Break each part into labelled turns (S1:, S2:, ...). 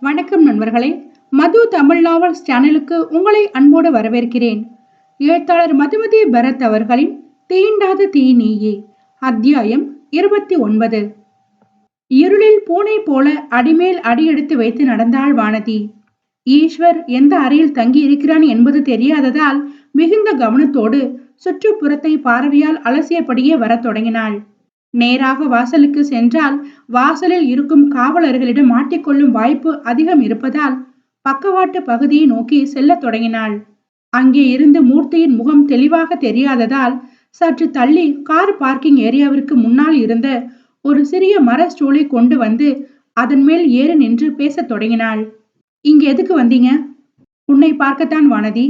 S1: வணக்கம் நண்பர்களே. மது தமிழ் நாவல்ஸ் சேனலுக்கு உங்களை அன்போடு வரவேற்கிறேன். எழுத்தாளர் மதுமதி பரத் அவர்களின் தீண்டாத தீ நீயே அத்தியாயம் இருபத்தி ஒன்பது. இருளில் பூனை போல அடிமேல் அடியெடுத்து வைத்து நடந்தாள் வானதி. ஈஸ்வர் எந்த அறையில் தங்கி இருக்கிறான் என்பது தெரியாததால் மிகுந்த கவனத்தோடு சுற்றுப்புறத்தை பார்வையால் அலசியபடியே வரத் தொடங்கினாள். நேராக வாசலுக்கு சென்றால் வாசலில் இருக்கும் காவலர்களிடம் மாட்டிக்கொள்ளும் வாய்ப்பு அதிகம் இருப்பதால் பக்கவாட்டு பகுதியை நோக்கி செல்லத் தொடங்கினாள். அங்கே இருந்து மூர்த்தியின் முகம் தெளிவாக தெரியாததால் சற்று தள்ளி கார் பார்க்கிங் ஏரியாவிற்கு முன்னால் இருந்த ஒரு சிறிய மர ஸ்டூலை கொண்டு வந்து அதன் மேல் ஏறி நின்று பேசத் தொடங்கினாள். இங்க எதுக்கு வந்தீங்க? உன்னை பார்க்கத்தான் வானதி.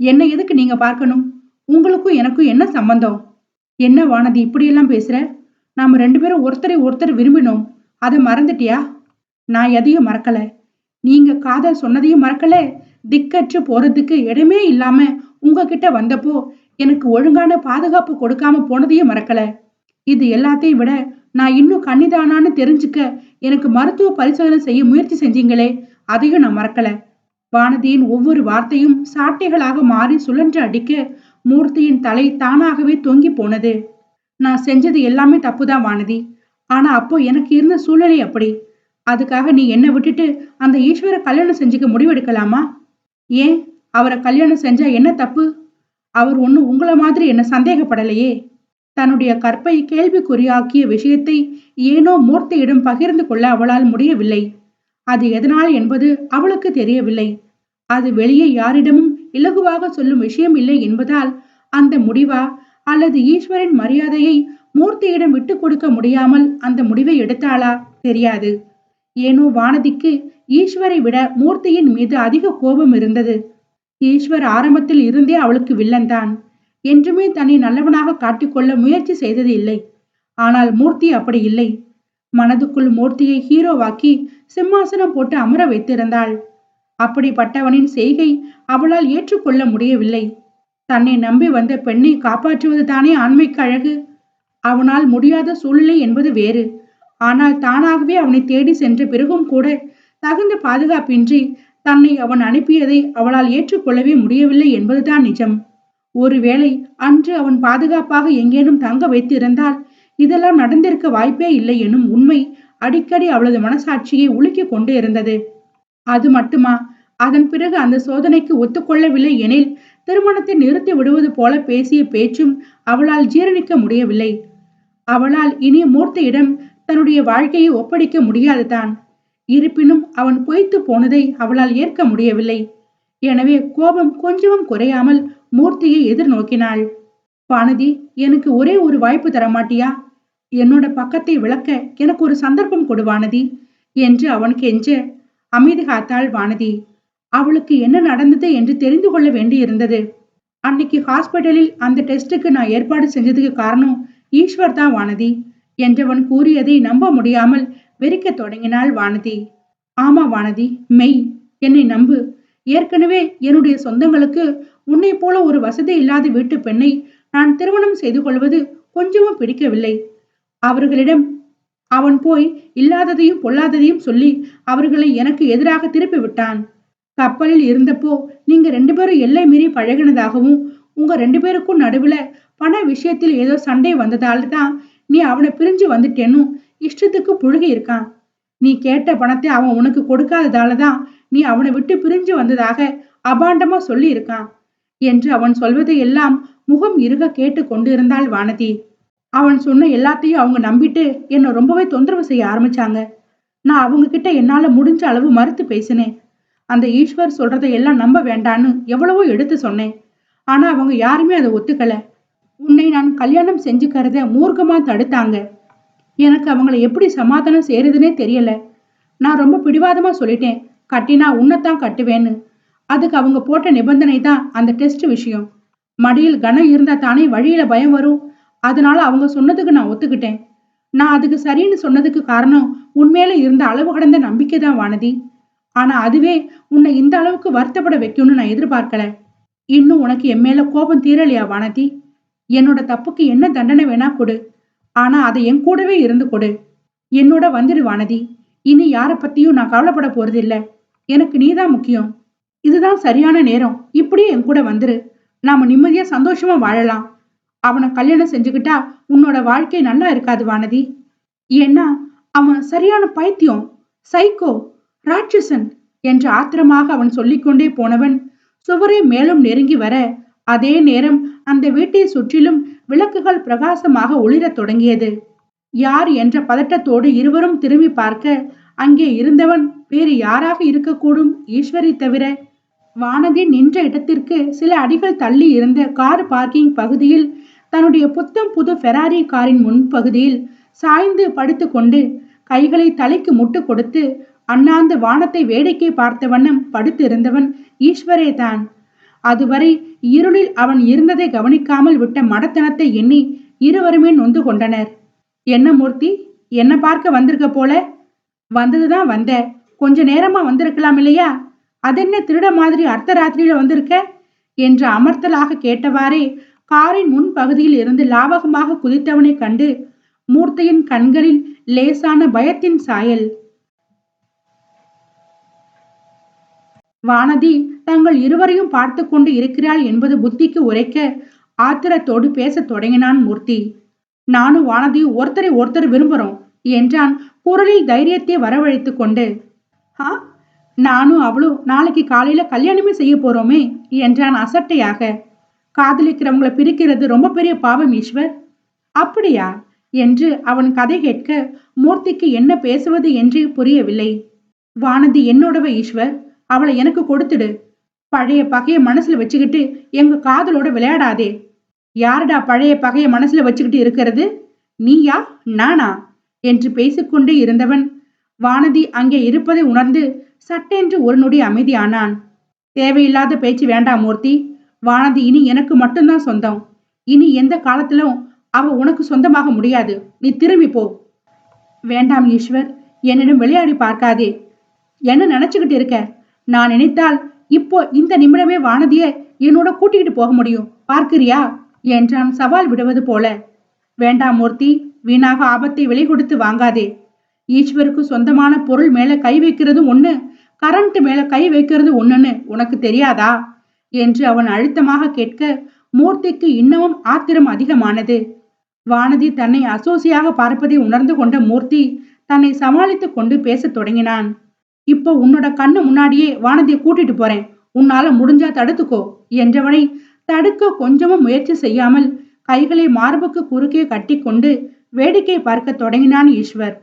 S1: என்னை எதுக்கு நீங்க பார்க்கணும்? உங்களுக்கும் எனக்கும் என்ன சம்பந்தம்? என்ன வானதி இப்படியெல்லாம் பேசுற? நாம ரெண்டு பேரும் ஒருத்தரை ஒருத்தர் விரும்பினோம். அதை மறந்துட்டியா? நான் எதையும் மறக்கல. நீங்க காதல் சொன்னதையும் மறக்கல. திக்கற்று போறதுக்கு இடமே இல்லாம உங்ககிட்ட வந்தப்போ எனக்கு ஒழுங்கான பாதுகாப்பு கொடுக்காம போனதையும் மறக்கல. இது எல்லாத்தையும் விட நான் இன்னும் கன்னிதானான்னு தெரிஞ்சுக்க எனக்கு மருத்துவ பரிசோதனை செய்ய முயற்சி செஞ்சீங்களே அதையும் நான் மறக்கல. வானதியின் ஒவ்வொரு வார்த்தையும் சாட்டைகளாக மாறி சுழன்று அடிக்க மூர்த்தியின் தலை தானாகவே தொங்கி போனது. நான் செஞ்சது எல்லாமே தப்புதான் வானதி. ஆனா அப்போ எனக்கு இருந்த சூழ்நிலை அப்படி. அதுக்காக நீ என்ன விட்டுட்டு அந்த ஈஸ்வர கல்யாணம் செஞ்சுக்க முடிவெடுக்கலாமா? ஏன்? அவரை கல்யாணம் செஞ்சா என்ன தப்பு? அவர் ஒன்னும் உங்கள மாதிரி என்ன சந்தேகப்படலையே. தன்னுடைய கற்பை கேள்விக்குறியாக்கிய விஷயத்தை ஏனோ மூர்த்தியிடம் பகிர்ந்து கொள்ள அவளால் முடியவில்லை. அது எதனால் என்பது அவளுக்கு தெரியவில்லை. அது வெளியே யாரிடமும் இலகுவாக சொல்லும் விஷயம் இல்லை என்பதால் அந்த முடிவா அல்லது ஈஸ்வரின் மரியாதையை மூர்த்தியிடம் விட்டு கொடுக்க முடியாமல் அந்த முடிவை எடுத்தாளா? தெரியாது. ஏனோ வானதிக்கு ஈஸ்வரை விட மூர்த்தியின் மீது அதிக கோபம் இருந்தது. ஈஸ்வர் ஆரம்பத்தில் இருந்தே அவளுக்கு வில்லன்தான். என்றுமே தன்னை நல்லவனாக காட்டிக்கொள்ள முயற்சி செய்தது இல்லை. ஆனால் மூர்த்தி அப்படி இல்லை. மனதுக்குள் மூர்த்தியை ஹீரோவாக்கி சிம்மாசனம் போட்டு அமர வைத்திருந்தாள். அப்படிப்பட்டவனின் செய்கை அவளால் ஏற்றுக்கொள்ள முடியவில்லை. தன்னை நம்பி வந்த பெண்ணை காப்பாற்றுவது தானே ஆண்மைக்கு அழகு? அவனால் முடியாத சூழ்நிலை என்பது வேறு. ஆனால் தானாகவே அவனை தேடி சென்ற பிறகும் கூட தகுந்த பாதுகாப்பின்றி தன்னை அவன் அனுப்பியதை அவளால் ஏற்றுக்கொள்ளவே முடியவில்லை என்பதுதான் நிஜம். ஒருவேளை அன்று அவன் பாதுகாப்பாக எங்கேனும் தங்க வைத்திருந்தால் இதெல்லாம் நடந்திருக்க வாய்ப்பே இல்லை எனும் உண்மை அடிக்கடி அவளது மனசாட்சியை உலுக்கிக் கொண்டு இருந்தது. அது மட்டுமா? அதன் பிறகு அந்த சோதனைக்கு ஒத்துக்கொள்ளவில்லை எனில் திருமணத்தை நிறுத்தி விடுவது போல பேசிய பேச்சும் அவளால் ஜீரணிக்க முடியவில்லை. அவளால் இனி மூர்த்தியிடம் தன்னுடைய வாழ்க்கையை ஒப்படைக்க முடியாதுதான். இருப்பினும் அவன் பொய்த்து போனதை அவளால் ஏற்க முடியவில்லை. எனவே கோபம் கொஞ்சமும் குறையாமல் மூர்த்தியை எதிர்நோக்கினாள். வானதி எனக்கு ஒரே ஒரு வாய்ப்பு தர மாட்டியா என்னோட பக்கத்தை விளக்க எனக்கு ஒரு சந்தர்ப்பம் கொடு வானதி என்று அவன் கெஞ்ச அமைதி காத்தாள் வானதி. அவளுக்கு என்ன நடந்தது என்று தெரிந்து கொள்ள வேண்டியிருந்தது. அன்னைக்கு ஹாஸ்பிட்டலில் அந்த டெஸ்டுக்கு நான் ஏற்பாடு செஞ்சதுக்கு காரணம் ஈஸ்வர் தான் வானதி என்றவன் கூறியதை நம்ப முடியாமல் வெறிக்க தொடங்கினாள் வானதி. ஆமா வானதி மெய் என்னை நம்பு. ஏற்கனவே என்னுடைய சொந்தங்களுக்கு உன்னை போல ஒரு வசதி இல்லாத வீட்டு பெண்ணை நான் திருமணம் செய்து கொள்வது கொஞ்சமும் பிடிக்கவில்லை. அவர்களிடம் அவன் போய் இல்லாததையும் பொல்லாததையும் சொல்லி அவர்களை எனக்கு எதிராக திருப்பி விட்டான். கப்பலில் இருந்தப்போ நீங்க ரெண்டு பேரும் எல்லை மீறி பழகினதாகவும் உங்க ரெண்டு பேருக்கும் நடுவுல பண விஷயத்தில் ஏதோ சண்டை வந்ததால தான் நீ அவனை பிரிஞ்சு வந்துட்டேன்னு இஷ்டத்துக்கு புழுகி இருக்கான். நீ கேட்ட பணத்தை அவன் உனக்கு கொடுக்காததால தான் நீ அவனை விட்டு பிரிஞ்சு வந்ததாக அபாண்டமா சொல்லி இருக்கான் என்று அவன் சொல்வதை எல்லாம் முகம் இருக கேட்டு கொண்டிருந்தாள் வானதி. அவன் சொன்ன எல்லாத்தையும் அவங்க நம்பிட்டு என்னை ரொம்பவே தொந்தரவு செய்ய ஆரம்பிச்சாங்க. நான் அவங்க கிட்ட என்னால முடிஞ்ச அளவு மறுத்து பேசினேன். அந்த ஈஸ்வர் சொல்றதை எல்லாம் நம்ப வேண்டான்னு எவ்வளவோ எடுத்து சொன்னேன். ஆனா அவங்க யாருமே அதை ஒத்துக்கல. உன்னை நான் கல்யாணம் செஞ்சுக்கிறத மூர்க்கமா தடுத்தாங்க. எனக்கு அவங்கள எப்படி சமாதானம் செய்யறதுனே தெரியல. நான் ரொம்ப பிடிவாதமா சொல்லிட்டேன். கட்டினா உன்னைத்தான் கட்டுவேன்னு. அதுக்கு அவங்க போட்ட நிபந்தனை தான் அந்த டெஸ்ட் விஷயம். மடியில் கனம் இருந்தா தானே வழியில பயம் வரும். அதனால அவங்க சொன்னதுக்கு நான் ஒத்துக்கிட்டேன். நான் அதுக்கு சரின்னு சொன்னதுக்கு காரணம் உண்மையில இருந்த அளவு கடந்த நம்பிக்கை தான் வானதி. ஆனா அதுவே உன்னை இந்த அளவுக்கு வருத்தப்பட வைக்கும்னு நான் எதிர்பார்க்கல. இன்னும் உனக்கு என் மேல கோபம் தீரலையா வானதி? என்னோட தப்புக்கு என்ன தண்டனை வேணா கொடு. ஆனா அதை என் கூடவே இருந்து கொடு. என்னோட வந்துடு வானதி. இனி யார பத்தியும் நான் கவலைப்பட போறதில்ல. எனக்கு நீதான் முக்கியம். இதுதான் சரியான நேரம். இப்படியே என் கூட வந்துரு. நாம நிம்மதியா சந்தோஷமா வாழலாம். அவனை கல்யாணம் செஞ்சுக்கிட்டா உன்னோட வாழ்க்கை நல்லா இருக்காது வானதி. ஏன்னா அவன் சரியான பைத்தியம். சைக்கோ ராட்சசன் என்று ஆத்திரமாக அவன் சொல்லிக்கொண்டே போனவன் சுவரை மேலும் நெருங்கி வர அதே நேரம் அந்த வீட்டை சுற்றிலும் விளக்குகள் பிரகாசமாக ஒளிரத் தொடங்கியது. யார் என்ற பதட்டத்தோடு இருவரும் திரும்பி பார்க்க அங்கே இருந்தவன் வேறு யாராக இருக்கக்கூடும் ஈஸ்வரி தவிர வானதி நின்ற இடத்திற்கு சில அடிகள் தள்ளி இருந்த கார் பார்க்கிங் பகுதியில் தன்னுடைய புத்தம் புது ஃபெராரி காரின் முன்பகுதியில் சாய்ந்து படுத்துக்கொண்டு கைகளை தலைக்கு முட்டு கொடுத்து அண்ணாந்து வானத்தை வேடிக்கை பார்த்த வண்ணம் படுத்திருந்தவன் ஈஸ்வரே தான். அதுவரை இருளில் அவன் இருந்ததை கவனிக்காமல் விட்ட மடத்தனத்தை எண்ணி இருவருமே நொந்து கொண்டனர். என்ன மூர்த்தி என்ன பார்க்க வந்திருக்க போல? வந்ததுதான் வந்த. கொஞ்ச நேரமா வந்திருக்கலாம் இல்லையா? அதென்ன திருட மாதிரி அர்த்த ராத்திரியில வந்திருக்க? என்று அமர்த்தலாக கேட்டவாறே காரின் முன் பகுதியில் இருந்து லாவகமாக குதித்தவனை கண்டு மூர்த்தியின் கண்களில் லேசான பயத்தின் சாயல். வானதி தங்கள் இருவரையும் பார்த்து கொண்டு இருக்கிறாள் என்பது புத்திக்கு உரைக்க ஆத்திரத்தோடு பேசத் தொடங்கினான் மூர்த்தி. நானும் வானதி ஒருத்தரை ஒருத்தர் விரும்புகிறோம் என்றான் குரலில் தைரியத்தை வரவழைத்து கொண்டு. ஆ நானும் அவளும் நாளைக்கு காலையில கல்யாணமே செய்ய போறோமே என்றான் அசட்டையாக. காதலிக்கிறவங்களை பிரிக்கிறது ரொம்ப பெரிய பாவம் ஈஸ்வர். அப்படியா? என்று அவன் கதை கேட்க மூர்த்திக்கு என்ன பேசுவது என்று புரியவில்லை. வானதி என்னோடவ ஈஸ்வர்? அவளை எனக்கு கொடுத்துடு. பழைய பகைய மனசுல வச்சுக்கிட்டு எங்க காதலோட விளையாடாதே. யாருடா பழைய பகைய மனசுல வச்சுக்கிட்டு இருக்கிறது? நீயா நானா? என்று பேசிக்கொண்டே இருந்தவன் வானதி அங்கே இருப்பதை உணர்ந்து சட்டென்று ஒரு நொடி அமைதியானான். தேவையில்லாத பேச்சு வேண்டாம் மூர்த்தி. வானதி இனி எனக்கு மட்டும்தான் சொந்தம். இனி எந்த காலத்திலும் அவ உனக்கு சொந்தமாக முடியாது. நீ திரும்பி போ. வேண்டாம் ஈஸ்வர் என்னிடம் விளையாடி பார்க்காதே. என்ன நினைச்சுக்கிட்டு இருக்க? நான் நினைத்தால் இப்போ இந்த நிமிடமே வானதிய என்னோட கூட்டிகிட்டு போக முடியும். பார்க்கிறியா? என்றான் சவால் விடுவது போல. வேண்டாம் மூர்த்தி வீணாக ஆபத்தை விலை கொடுத்து வாங்காதே. ஈஸ்வருக்கு சொந்தமான பொருள் மேல கை வைக்கிறது ஒண்ணு கரண்ட் மேல கை வைக்கிறது ஒண்ணுன்னு உனக்கு தெரியாதா? என்று அவன் அழுத்தமாக கேட்க மூர்த்திக்கு இன்னமும் ஆத்திரம் அதிகமானது. வானதி தன்னை அசோசியாக பார்ப்பதை உணர்ந்து கொண்ட மூர்த்தி தன்னை சமாளித்துக் கொண்டு பேசத் தொடங்கினான். இப்போ உன்னோட கண்ணு முன்னாடியே வானதியை கூட்டிட்டு போறேன். உன்னால முடிஞ்சா தடுத்துக்கோ என்றவனை தடுக்க கொஞ்சமும் முயற்சி செய்யாமல் கைகளை மார்புக்கு குறுக்கே கட்டிக்கொண்டு வேடிக்கை பார்க்க தொடங்கினான் ஈஸ்வர்.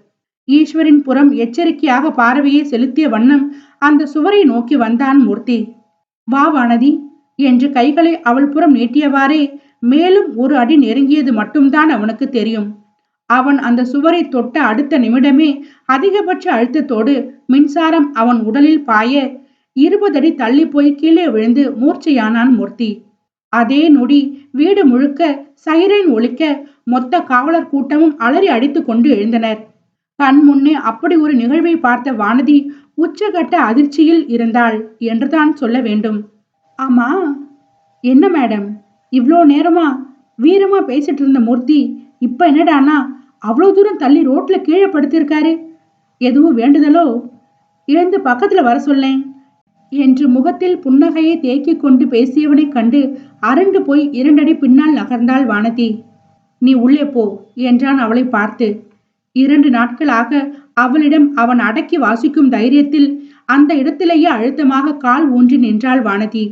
S1: ஈஸ்வரின் புறம் எச்சரிக்கையாக பார்வையை செலுத்திய வண்ணம் அந்த சுவரை நோக்கி வந்தான் மூர்த்தி. வா வானதி என்று கைகளை அவள் புறம் நீட்டியவாறே மேலும் ஒரு அடி நெருங்கியது மட்டும்தான் அவனுக்கு தெரியும். அவன் அந்த சுவரை தொட்ட அடுத்த நிமிடமே அதிகபட்ச அழுத்தத்தோடு மின்சாரம் அவன் உடலில் பாய இருபது அடி தள்ளி போய் கீழே விழுந்து மூர்ச்சையானான் மூர்த்தி. அதே நொடி வீடு முழுக்க சைரன் ஒழிக்க மொத்த காவலர் கூட்டமும் அலறி அடித்து கொண்டு எழுந்தனர். கண் முன்னே அப்படி ஒரு நிகழ்வை பார்த்த வானதி உச்சகட்ட அதிர்ச்சியில் இருந்தாள் என்றுதான் சொல்ல வேண்டும். ஆமா என்ன மேடம்? இவ்வளோ நேரமா வீரமா பேசிட்டு இருந்த மூர்த்தி இப்ப என்னடானா அவ்வளோ தூரம் தள்ளி ரோட்டில் கீழே படுத்திருக்காரு. எதுவும் வேண்டுதலோ? எழுந்து பக்கத்தில் வர சொல்லேன். என்று முகத்தில் புன்னகையை தேக்கி கொண்டு பேசியவனைக் கண்டு அரண்டு போய் இரண்டடி பின்னால் நகர்ந்தாள் வானதி. நீ உள்ளே போ என்றான் அவளை பார்த்து. இரண்டு நாட்களாக அவளிடம் அவன் அடக்கி வாசிக்கும் தைரியத்தில் அந்த இடத்திலேயே அழுத்தமாக கால் ஊன்றி நின்றாள் வானதி.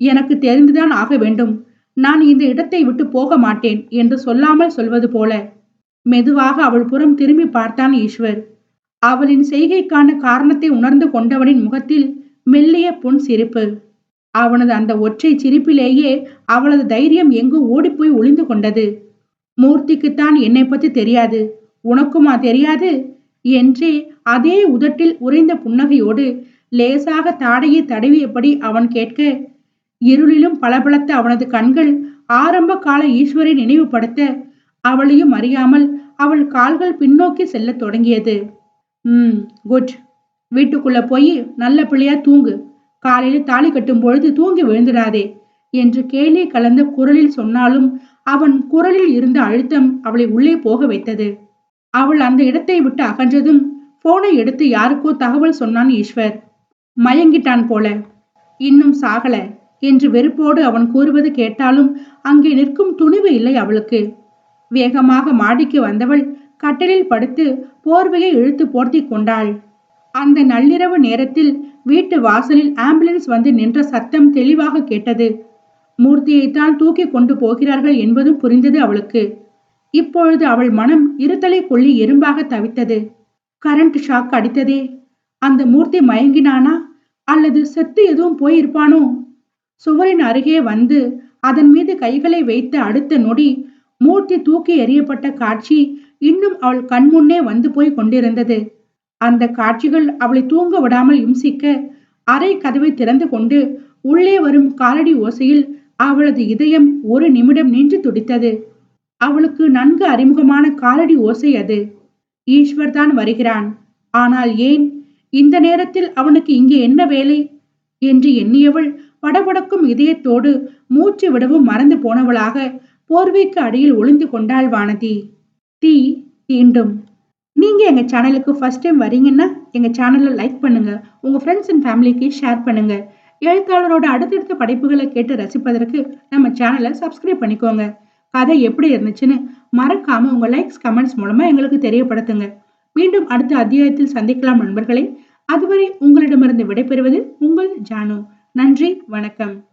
S1: எனக்கு தெரிந்துதான் ஆக வேண்டும். நான் இந்த இடத்தை விட்டு போக மாட்டேன் என்று சொல்லாமல் சொல்வது போல. மெதுவாக அவள் புறம் திரும்பி பார்த்தான் ஈஸ்வர். அவளின் செய்கைக்கான காரணத்தை உணர்ந்து கொண்டவனின் முகத்தில் மெல்லிய புன் சிரிப்பு. அவனது அந்த ஒற்றை சிரிப்பிலேயே அவளது தைரியம் எங்கு ஓடிப்போய் ஒளிந்து கொண்டது. மூர்த்திக்குத்தான் என்னை பத்தி தெரியாது. உனக்குமா தெரியாது? என்றே அதே உதட்டில் உறைந்த புன்னகையோடு லேசாக தாடையை தடவியபடி அவன் கேட்க இருளிலும் பளபளத்த அவனது கண்கள் ஆரம்ப கால ஈஸ்வரை நினைவுபடுத்த அவளையும் அறியாமல் அவள் கால்கள் பின்னோக்கி செல்லத் தொடங்கியது. ம் குட் வீட்டுக்குள்ள போய் நல்ல பிள்ளையா தூங்கு. காலையில தாலி கட்டும் பொழுது தூங்கி விழுந்துடாதே என்று கேலி கலந்த குரலில் சொன்னாலும் அவன் குரலில் இருந்த அழுத்தம் அவளை உள்ளே போக வைத்தது. அவள் அந்த இடத்தை விட்டு அகன்றதும் போனை எடுத்து யாருக்கோ தகவல் சொன்னான் ஈஸ்வர். மயங்கிட்டான் போல. இன்னும் சாகல என்று வெறுப்போடு அவன் கூறுவது கேட்டாலும் அங்கே நிற்கும் துணிவு இல்லை அவளுக்கு. வேகமாக மாடிக்கு வந்தவள் கட்டிலில் படுத்து போர்வையை இழுத்து போர்த்தி கொண்டாள். அந்த நள்ளிரவு நேரத்தில் வீட்டு வாசலில் ஆம்புலன்ஸ் வந்து நின்ற சத்தம் தெளிவாக கேட்டது. மூர்த்தியைத்தான் தூக்கி கொண்டு போகிறார்கள் என்பதும் புரிந்தது அவளுக்கு. இப்பொழுது அவள் மனம் இருத்தலை கொள்ளி எறும்பாக தவித்தது. கரண்ட் ஷாக் அடித்ததே. அந்த மூர்த்தி மயங்கினானா? அல்லது செத்து எதுவும் போயிருப்பானோ? சுவரின் அருகே வந்து அதன் மீது கைகளை வைத்த அடுத்த நொடி மூர்த்தி தூக்கி எறியப்பட்ட காட்சி இன்னும் அவள் கண்முன்னே வந்து போய் கொண்டிருந்தது. அந்த காட்சிகள் அவளை தூங்க விடாமல் இம்சிக்க அறை கதவை திறந்து கொண்டு உள்ளே வரும் காலடி ஓசையில் அவளது இதயம் ஒரு நிமிடம் நின்று துடித்தது. அவளுக்கு நன்கு அறிமுகமான காலடி ஓசை அது. ஈஸ்வர் தான் வருகிறான். ஆனால் ஏன்? இந்த நேரத்தில் அவனுக்கு இங்கே என்ன வேலை? என்று எண்ணியவள் படபடக்கும் இதயத்தோடு மூச்சு விடவும் மறந்து போனவளாக போர்வைக்கு அடியில் ஒளிந்து கொண்டாள் வானதி. தீ தீண்டும் நீங்க எங்க சேனலுக்கு ஃபர்ஸ்ட் டைம் வரீங்கன்னா எங்க சேனலை லைக் பண்ணுங்க. உங்க ஃப்ரெண்ட்ஸ் அண்ட் ஃபேமிலிக்கு ஷேர் பண்ணுங்க. எழுத்தாளரோட அடுத்தடுத்த படைப்புகளை கேட்டு ரசிப்பதற்கு நம்ம சேனலை சப்ஸ்கிரைப் பண்ணிக்கோங்க. கதை எப்படி இருந்துச்சுன்னு மறக்காம உங்க லைக்ஸ் கமெண்ட்ஸ் மூலமா எங்களுக்கு தெரியப்படுத்துங்க. மீண்டும் அடுத்த அத்தியாயத்தில் சந்திக்கலாம் நண்பர்களே. அதுவரை உங்களிடமிருந்து விடைபெறுவது உங்கள் ஜானு. நன்றி வணக்கம்.